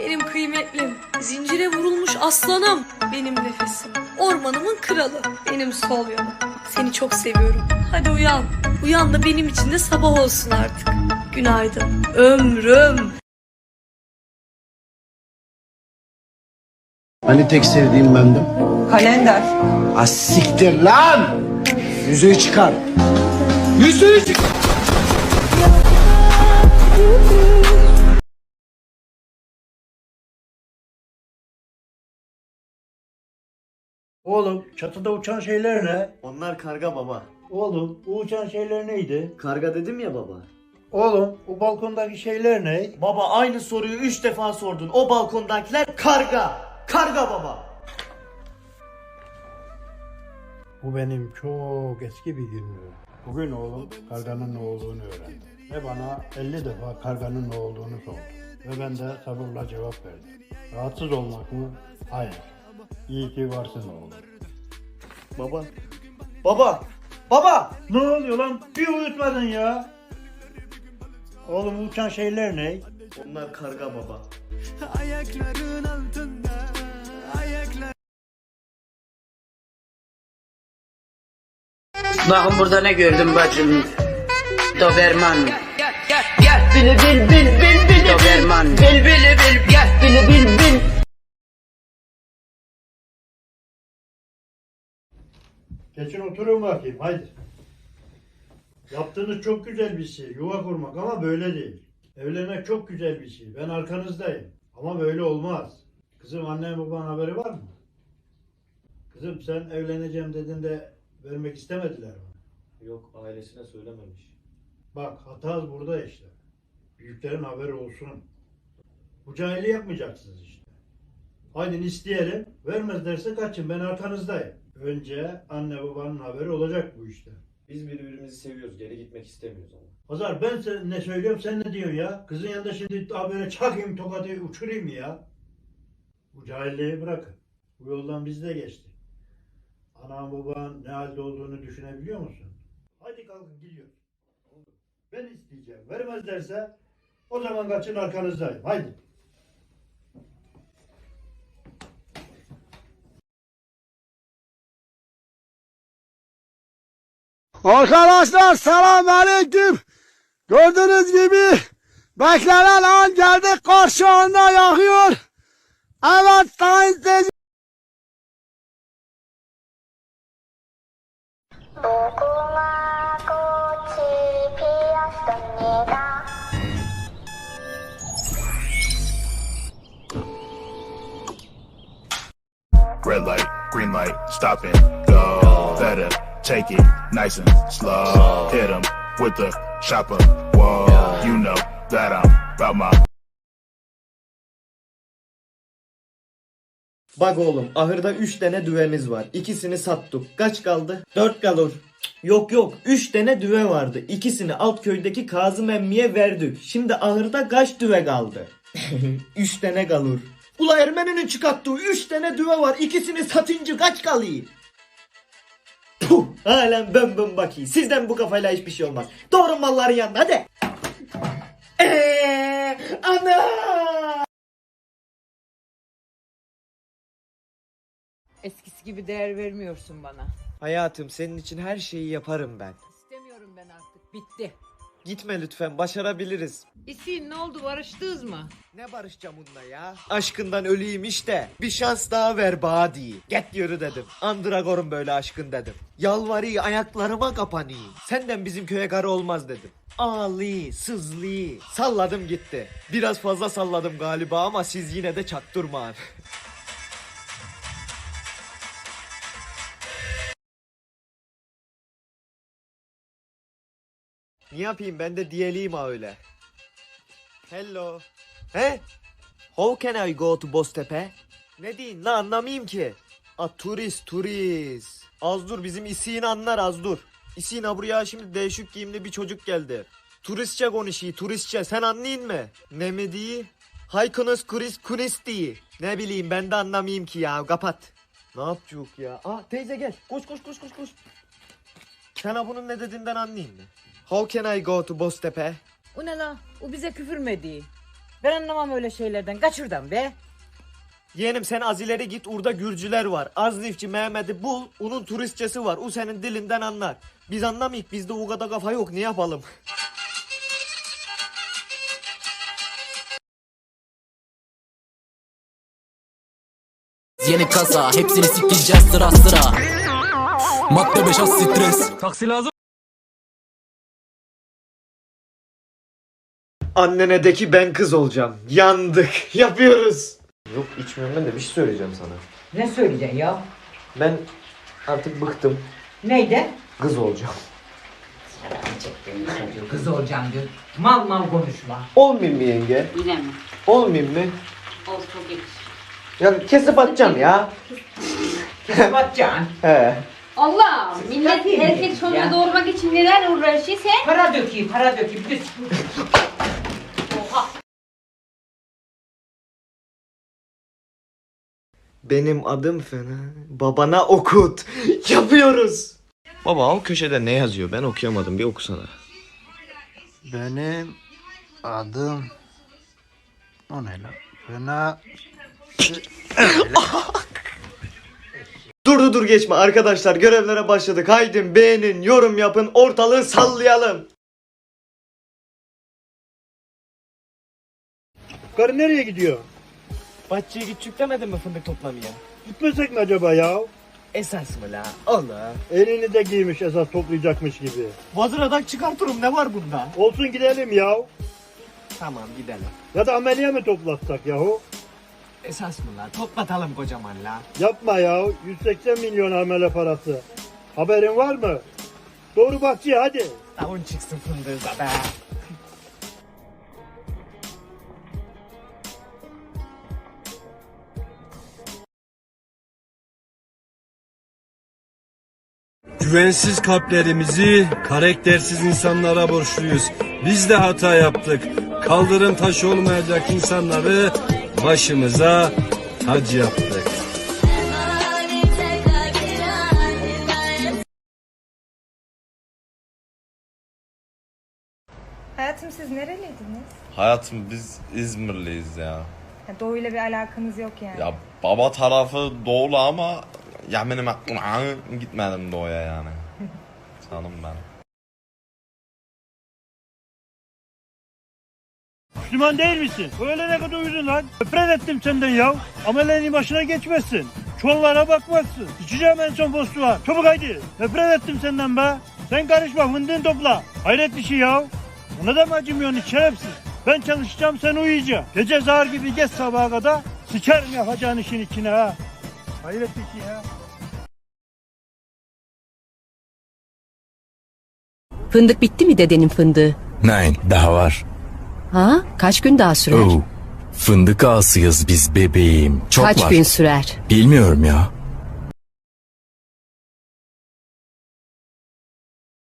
Benim kıymetlim, zincire vurulmuş aslanım, benim nefesim, ormanımın kralı, benim sol yanım. Seni çok seviyorum. Hadi uyan. Uyan da benim için de sabah olsun artık. Günaydın. Ömrüm. Hani tek sevdiğim bendim? Kalender. Az siktir lan! Yüzüğü çıkar. Yüzüğü çıkar. Oğlum çatıda uçan şeyler ne? Onlar karga baba. Oğlum bu uçan şeyler neydi? Karga dedim ya baba. Oğlum bu balkondaki şeyler ne? Baba aynı soruyu üç defa sordun. O balkondakiler karga. Karga baba. Bu benim çok eski bir günlüğüm. Bugün oğlum karganın ne olduğunu öğrendi. Ve bana 50 defa karganın ne olduğunu sordu. Ve ben de sabırla cevap verdim. Rahatsız olmak mı? Hayır. İyi ki varsın oğlum. Baba. Baba. Baba. Ne oluyor lan? Bir uyutmadın ya. Oğlum uçan şeyler ne? Onlar karga baba. Bakın burada ne gördüm bacım. Doberman. Bil bil bil bil bil Doberman. bil bil bil gel bil bil bil. Geçin oturun bakayım haydi. Yaptığınız çok güzel bir şey. Yuva kurmak ama böyle değil. Evlenmek çok güzel bir şey. Ben arkanızdayım. Ama böyle olmaz. Kızım annen baban haberi var mı? Kızım sen evleneceğim dedin de vermek istemediler mi? Yok ailesine söylememiş. Bak hata burada işte. Büyüklerin haberi olsun. Bu cahili yapmayacaksınız işte. Haydi isteyelim. Vermezlerse kaçın ben arkanızdayım. Önce anne babanın haberi olacak bu işte. Biz birbirimizi seviyoruz. Geri gitmek istemiyoruz ama. Pazar ben sen ne söylüyorum sen ne diyorsun ya? Kızın yanında şimdi daha böyle çakayım tokadı uçurayım ya? Bu cahilliği bırakın. Bu yoldan biz de geçtik. Anan baban ne halde olduğunu düşünebiliyor musun? Hadi kalkın gidiyoruz. Ben isteyeceğim. Vermezlerse o zaman kaçın arkanızdayım. Haydi. Arkadaşlar selam aleyküm. Gördüğünüz gibi beklenen an geldi karşı anda yakıyor. Evet sayın seyirciler. Red light, green light, stop go. Better take it nice and slow. Hit 'em with the chopper. Whoa, you know that I'm about my Bak oğlum ahırda 3 tane düvemiz var. İkisini sattık. Kaç kaldı? 4 kalır. Yok yok 3 tane düve vardı. İkisini alt köydeki Kazım emmiye verdik. Şimdi ahırda kaç düve kaldı? 3 tane kalır. Ula Ermeni'nin çıkarttığı 3 tane düve var. İkisini satınca kaç kalıyor? Puh, halen bön bön bakayım. Sizden bu kafayla hiçbir şey olmaz. Doğru malların yanına hadi. Eee, ana! Eskisi gibi değer vermiyorsun bana. Hayatım senin için her şeyi yaparım ben. İstemiyorum ben artık. Bitti. Gitme lütfen başarabiliriz. İsin ne oldu barıştınız mı? Ne barışacağım bununla ya? Aşkından öleyim işte. Bir şans daha ver badi. Get yürü dedim. Andragor'un böyle aşkın dedim. Yalvarı ayaklarıma kapanı. Senden bizim köye karı olmaz dedim. Ağlı, sızlı. Salladım gitti. Biraz fazla salladım galiba ama siz yine de çaktırmayın. Ne yapayım ben de diyeliyim ha öyle. Hello. He? How can I go to Boztepe? Ne deyin la anlamayayım ki. A turist turist. Az dur bizim İsi'nin anlar az dur. İsi'nin ha buraya şimdi değişik giyimli bir çocuk geldi. Turistçe konuşuyor turistçe sen anlayın mı? Ne mi diye? Haykunus kuris kunis diye. Ne bileyim ben de anlamayayım ki ya kapat. Ne yapacak ya? Aa teyze gel koş koş koş koş koş. Sen ha bunun ne dediğinden anlayayım mı? How can I go to Boztepe? O ne la? O bize küfür mü ediyor? Ben anlamam öyle şeylerden. Kaç şuradan be. Yeğenim sen az ileri git orada Gürcüler var. Aznifçi Mehmet'i bul. Onun turistçesi var. O senin dilinden anlar. Biz anlamayık. Bizde o kadar kafa yok. Ne yapalım? Yeni kasa hepsini sikeceğiz sıra sıra Madde 5 az stres Taksi lazım Annene de ki ben kız olacağım. Yandık. Yapıyoruz. Yok içmiyorum ben de bir şey söyleyeceğim sana. Ne söyleyeceksin ya? Ben artık bıktım. Neydi? Kız olacağım. Kız olacağım diyor. Mal mal konuşma. Olmayayım mı yenge? Yine mi? Olmayayım mı? Ol çok yakışır. Ya kesip atacağım ya. Kesip atacaksın. He. Allah millet erkek çocuğu ya. doğurmak için neler uğraşıyor sen? Para dökeyim, para dökeyim. Düz. Benim adım fena. Babana okut. Yapıyoruz. Baba o köşede ne yazıyor? Ben okuyamadım. Bir okusana. Benim adım... O ne lan? Fena... Dur dur dur geçme arkadaşlar görevlere başladık. Haydi beğenin, yorum yapın, ortalığı sallayalım. Karı nereye gidiyor? Bahçeye gidecek demedin mi fındık toplamaya? Gitmesek mi acaba ya? Esas mı la? Allah. Elini de giymiş esas toplayacakmış gibi. Vazıradan çıkartırım ne var bunda? Olsun gidelim ya. Tamam gidelim. Ya da ameliye mi toplatsak yahu? Esas mı la? Toplatalım kocaman la. Yapma ya. 180 milyon amele parası. Haberin var mı? Doğru bakçıya hadi. Davun çıksın fındığıza be. Güvensiz kalplerimizi karaktersiz insanlara borçluyuz. Biz de hata yaptık. Kaldırım taşı olmayacak insanları başımıza tac yaptık. Hayatım siz nereliydiniz? Hayatım biz İzmirliyiz ya. Ya, doğuyla bir alakanız yok yani. Ya baba tarafı doğulu ama yeminim aklına gitmedim doğuya yani. Canım benim. Müslüman değil misin? Öyle ne kadar uyudun lan? Nefret ettim senden ya. Amelenin başına geçmezsin. Çollara bakmazsın. İçeceğim en son postu var. Çabuk haydi. Nefret ettim senden be. Sen karışma fındığın topla. Hayret bir şey ya. Ona da mı acımıyorsun hiç şerefsiz? Ben çalışacağım sen uyuyacaksın. Gece zar gibi geç sabaha kadar. Sikerim yapacağın işin içine ha. Hayret şey ya. Fındık bitti mi dedenin fındığı? Nein daha var Ha? Kaç gün daha sürer? Oh, Fındık ağasıyız biz bebeğim Çok Kaç var gün sürer? Bilmiyorum ya